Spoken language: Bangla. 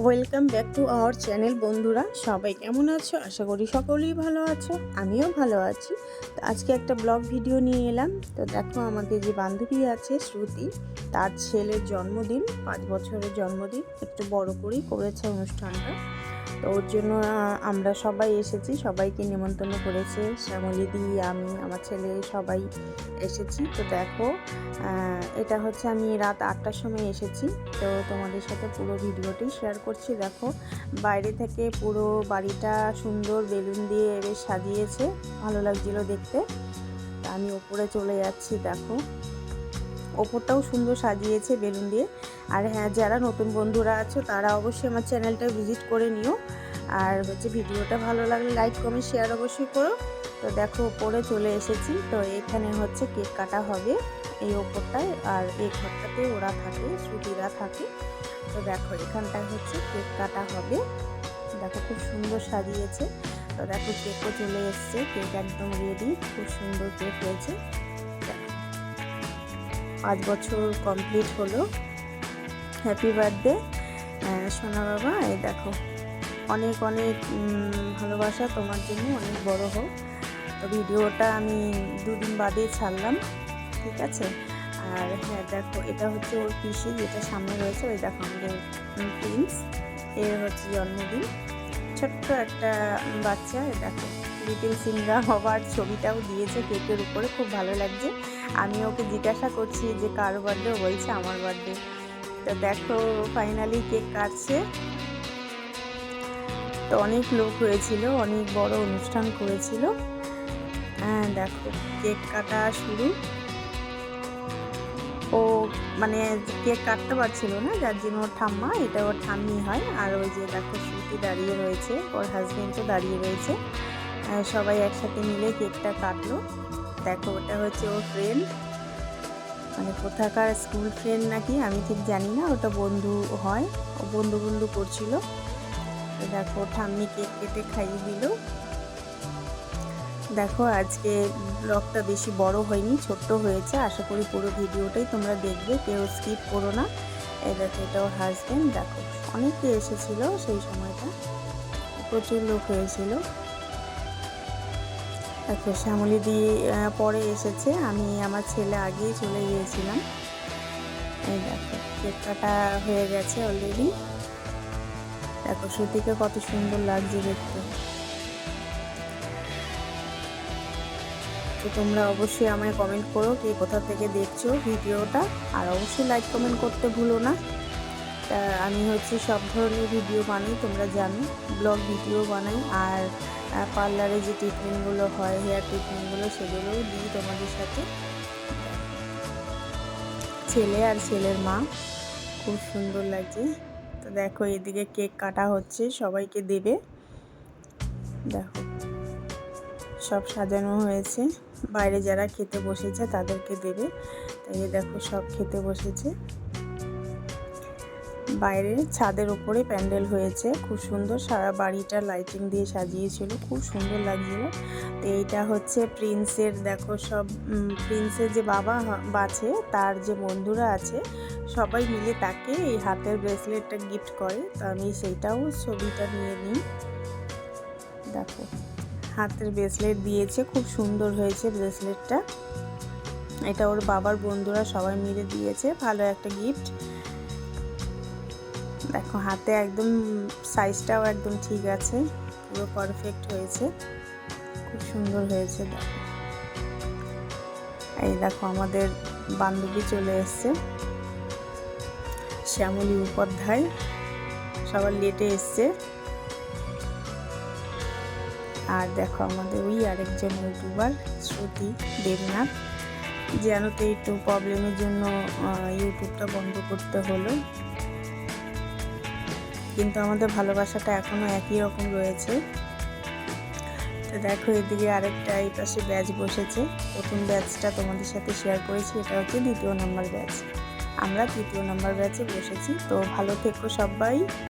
Welcome back to our channel বন্ধুরা। সবাই কেমন আছো? আশা করি সকলেই ভালো আছো। আমিও ভালো আছি। তো আজকে একটা ব্লগ ভিডিও নিয়ে এলাম। তো দেখো, আমাদের যে বান্ধবী আছে, শ্রুতি, তার ছেলের জন্মদিন, পাঁচ বছরের জন্মদিন। একটু বড় করেই করেছে অনুষ্ঠানটা। তো ওর জন্য আমরা সবাই এসেছি, সবাইকে নিমন্ত্রণ করেছে। শ্যামলী দি আমি, আমার ছেলে, সবাই এসেছি। তো দেখো এটা হচ্ছে আমি রাত আটটার সময় এসেছি। তো তোমাদের সাথে পুরো ভিডিওটি শেয়ার করছি। দেখো, বাইরে থেকে পুরো বাড়িটা সুন্দর বেলুন দিয়ে বেশ সাজিয়েছে। ভালো লাগছিল দেখতে। আমি ওপরে চলে যাচ্ছি, দেখো। ওপরটাও সুন্দর সাজিয়েছে বেলুন দিয়ে। আর হ্যাঁ যারা নতুন বন্ধুরা আছো, তারা অবশ্যই আমার চ্যানেলটা ভিজিট করে নিও। আর হচ্ছে ভিডিওটা ভালো লাগলে লাইক, কমেন্ট, শেয়ার অবশ্যই করো। তো দেখো, ওপরে চলে এসেছি। তো এখানে হচ্ছে কেক কাটা হবে এই ওপরটায়। আর এই ঘরটাতে ওরা থাকে শ্রুতিরা থাকে। তো দেখো, এখানটায় হচ্ছে কেক কাটা হবে। দেখো, খুব সুন্দর সাজিয়েছে। তো দেখো, কেকও চলে এসছে। কেক একদম রেডি খুব সুন্দর কেক হয়েছে। পাঁচ বছর কমপ্লিট হলো। হ্যাপি বার্থডে সোনা বাবা, এই দেখো, অনেক অনেক ভালোবাসা তোমার জন্য, অনেক বড় হোক। তো ভিডিওটা আমি দুদিন বাদে ছাড়লাম, ঠিক আছে? আর হ্যাঁ দেখো, এটা হচ্ছে ওর পিসি, যেটা সামনে রয়েছে, ওই দেখো আমাদের প্রিন্স এর হচ্ছে জন্মদিন। ছোট্ট একটা বাচ্চা দেখো লিটিল সিংরা হবার ছবিটাও দিয়েছে কেকের উপরে, খুব ভালো লাগছে। আমি ওকে জিজ্ঞাসা করছি যে কার বার্থডে বলছে আমার বার্থডে তো দেখো ফাইনালি কেক কাটছে। তো অনেক লোক হয়েছিল অনেক বড় অনুষ্ঠান করেছিল। হ্যাঁ দেখো কেক কাটা শুরু। ও মানে কেক কাটতে পারছিল না যার জন্য ওর ঠাম্মা এটা ওর ঠাম্মি হয়। আর ওই যে দেখো স্মৃতি দাঁড়িয়ে রয়েছে ওর হাজব্যান্ডও দাঁড়িয়ে রয়েছে। আহ, সবাই একসাথে মিলে কেকটা কাটলো। দেখো ওটা হচ্ছে ওর ফ্রেন্ড মানে কোথাকার স্কুল ফ্রেন্ড নাকি, আমি ঠিক জানি না, ওটা বন্ধু হয়, ও বন্ধু বন্ধু করছিল। দেখো, ঠাম্মি কেক কেটে খাইয়ে দিল। দেখো, আজকে ব্লগটা বেশি বড় হয়নি, ছোট্ট হয়েছে। আশা করি পুরো ভিডিওটাই তোমরা দেখবে, কেউ স্কিপ করো না। এই দেখো, এটা ওর হাজবেন্ড দেখো, অনেকে এসেছিল সেই সময়টা। প্রচুর লোক হয়েছিল। শ্যামলি দিয়ে পরে এসেছে। আমি আমার ছেলে আগেই চলে গিয়েছিলাম। এই দেখো কেক কাটা হয়ে গেছে অলরেডি দেখো শ্রুতিকে কত সুন্দর লাগছে দেখতে। তো তোমরা অবশ্যই আমায় কমেন্ট করো কে কোথা থেকে দেখছ ভিডিওটা। আর অবশ্যই লাইক কমেন্ট করতে ভুলো না। আমি হচ্ছে সব ধরনের ভিডিও বানাই, তোমরা জানো। ব্লগ ভিডিও বানাই, আর পার্লারে যে ট্রিটমেন্টগুলো হয় হেয়ার ট্রিটমেন্টগুলো সেগুলোও দিই তোমাদের সাথে। ছেলে আর ছেলের মা, খুব সুন্দর লাগছে তো দেখো, এদিকে কেক কাটা হচ্ছে, সবাইকে দেবে। দেখো, সব সাজানো হয়েছে। বাইরে যারা খেতে বসেছে, তাদেরকে দেবে। তাই দেখো, সব খেতে বসেছে। বাইরে ছাদের উপরে প্যান্ডেল হয়েছে। খুব সুন্দর সারা বাড়িটা লাইটিং দিয়ে সাজিয়েছিল। খুব সুন্দর লাগছিল। তো এইটা হচ্ছে প্রিন্সের, দেখো সব প্রিন্সের যে বাবা আছে তার যে বন্ধুরা আছে, সবাই মিলে তাকে এই হাতের ব্রেসলেটটা গিফট করে। তো আমি সেইটাও ছবিটা নিয়ে নিই। দেখো, হাতের ব্রেসলেট দিয়েছে। খুব সুন্দর হয়েছে ব্রেসলেটটা এটা ওর বাবার বন্ধুরা সবাই মিলে দিয়েছে। ভালো একটা গিফট দেখো, হাতে একদম সাইজটাও একদম ঠিক আছে। পুরো পারফেক্ট হয়েছে। খুব সুন্দর হয়েছে, দেখো। এই দেখো, আমাদের বান্ধবী চলে এসছে। শ্যামলী উপাধ্যায়। সবার লেটে এসছে। আর দেখো, আমাদের ওই আরেকজন ইউটিউবার, শ্রুতি দেবনাথ। যেন তো একটু প্রবলেমের জন্য ইউটিউবটা বন্ধ করতে হলো। কিন্তু আমাদের ভালোবাসাটা এখনও একই রকম রয়েছে। তো দেখো, এদিকে আরেকটা এই পাশে ব্যাচ বসেছে। প্রথম ব্যাচটা তোমাদের সাথে শেয়ার করেছি, এটা হচ্ছে দ্বিতীয় নম্বর ব্যাচ। আমরা তৃতীয় নম্বর ব্যাচে বসেছি, তো ভালো থেকো সবাই।